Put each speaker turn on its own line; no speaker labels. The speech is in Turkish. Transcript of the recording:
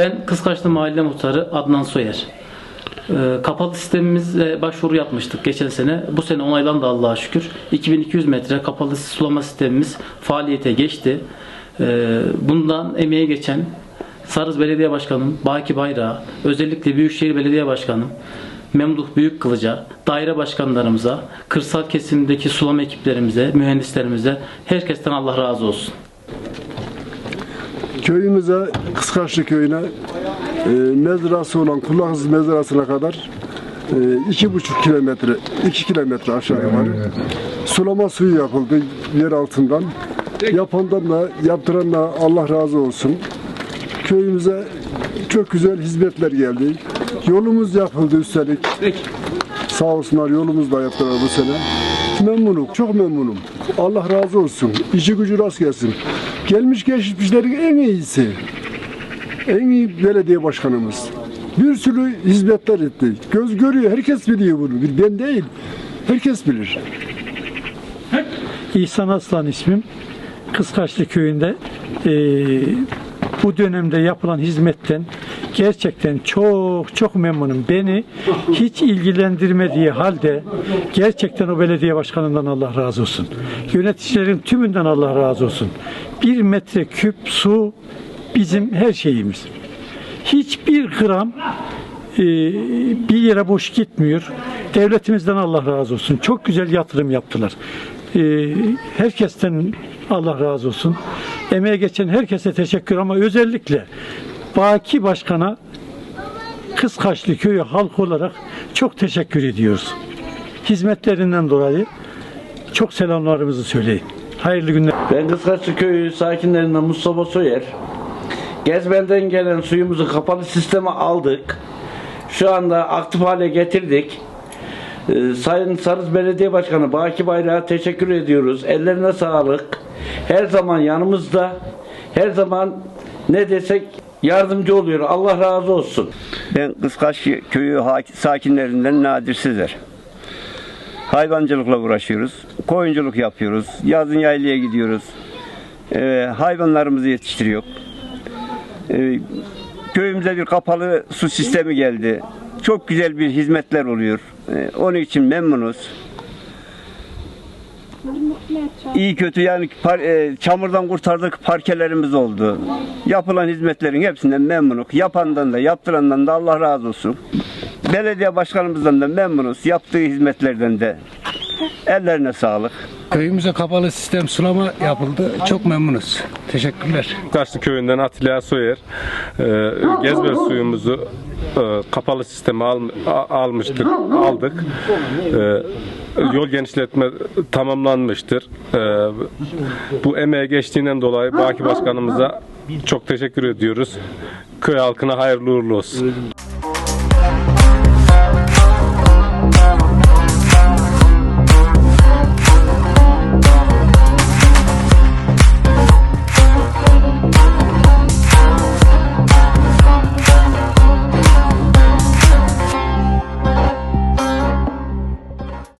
Ben Kıskaçlı Mahalle Muhtarı Adnan Soyer. Ee, kapalı sistemimize başvuru yapmıştık geçen sene. Bu sene onaylandı Allah'a şükür. 2200 metre kapalı sulama sistemimiz faaliyete geçti. Ee, bundan emeğe geçen Sarız Belediye Başkanım Baki Bayrağı, özellikle Büyükşehir Belediye Başkanım Memduh Büyükkılıç'a, daire başkanlarımıza, kırsal kesimdeki sulama ekiplerimize, mühendislerimize herkesten Allah razı olsun.
Köyümüze, Kıskaçlı köyüne e, mezrası olan Kulakız mezrasına kadar e, iki buçuk kilometre, iki kilometre aşağı yukarı sulama suyu yapıldı yer altından. Yapandan da yaptıran da Allah razı olsun. Köyümüze çok güzel hizmetler geldi. Yolumuz yapıldı üstelik. Sağ olsunlar yolumuz da yaptılar bu sene. Memnunum, çok memnunum. Allah razı olsun. İşi gücü rast gelsin. Gelmiş geçmişlerin en iyisi. En iyi belediye başkanımız. Bir sürü hizmetler etti. Göz görüyor, herkes biliyor bunu. Ben değil, herkes bilir.
İhsan Aslan ismim. Kıskaçlı köyünde eee, bu dönemde yapılan hizmetten gerçekten çok çok memnunum. Beni hiç ilgilendirmediği halde gerçekten o belediye başkanından Allah razı olsun. Yöneticilerin tümünden Allah razı olsun. Bir metre küp su bizim her şeyimiz. Hiçbir gram e, bir yere boş gitmiyor. Devletimizden Allah razı olsun. Çok güzel yatırım yaptılar. E, herkesten Allah razı olsun. Emeğe geçen herkese teşekkür ama özellikle Baki Başkan'a Kıskaçlı köyü halk olarak çok teşekkür ediyoruz. Hizmetlerinden dolayı çok selamlarımızı söyleyin. Hayırlı günler.
Ben Kıskaçlı Köyü sakinlerinden Mustafa Soyer. Gezmel'den gelen suyumuzu kapalı sisteme aldık. Şu anda aktif hale getirdik. Ee, Sayın Sarız Belediye Başkanı Baki Bayrak'a teşekkür ediyoruz. Ellerine sağlık. Her zaman yanımızda. Her zaman ne desek yardımcı oluyor. Allah razı olsun.
Ben Kıskaç köyü sakinlerinden Nadir Sezer. Hayvancılıkla uğraşıyoruz. Koyunculuk yapıyoruz. Yazın yaylaya gidiyoruz. Ee, hayvanlarımızı yetiştiriyor. Ee, köyümüze bir kapalı su sistemi geldi. Çok güzel bir hizmetler oluyor. Ee, onun için memnunuz. İyi kötü yani e, çamurdan kurtardık parkelerimiz oldu. Yapılan hizmetlerin hepsinden memnunuz. Yapandan da yaptırandan da Allah razı olsun. Belediye başkanımızdan da memnunuz. Yaptığı hizmetlerden de. Ellerine sağlık.
Köyümüze kapalı sistem sulama yapıldı. Çok memnunuz. Teşekkürler.
Taşlı köyünden Atilla Soyer e, Gezber suyumuzu e, kapalı sisteme al, almıştık, aldık. E, yol genişletme tamamlanmıştır. Bu emeğe geçtiğinden dolayı Baki Başkanımıza çok teşekkür ediyoruz. Köy halkına hayırlı uğurlu olsun.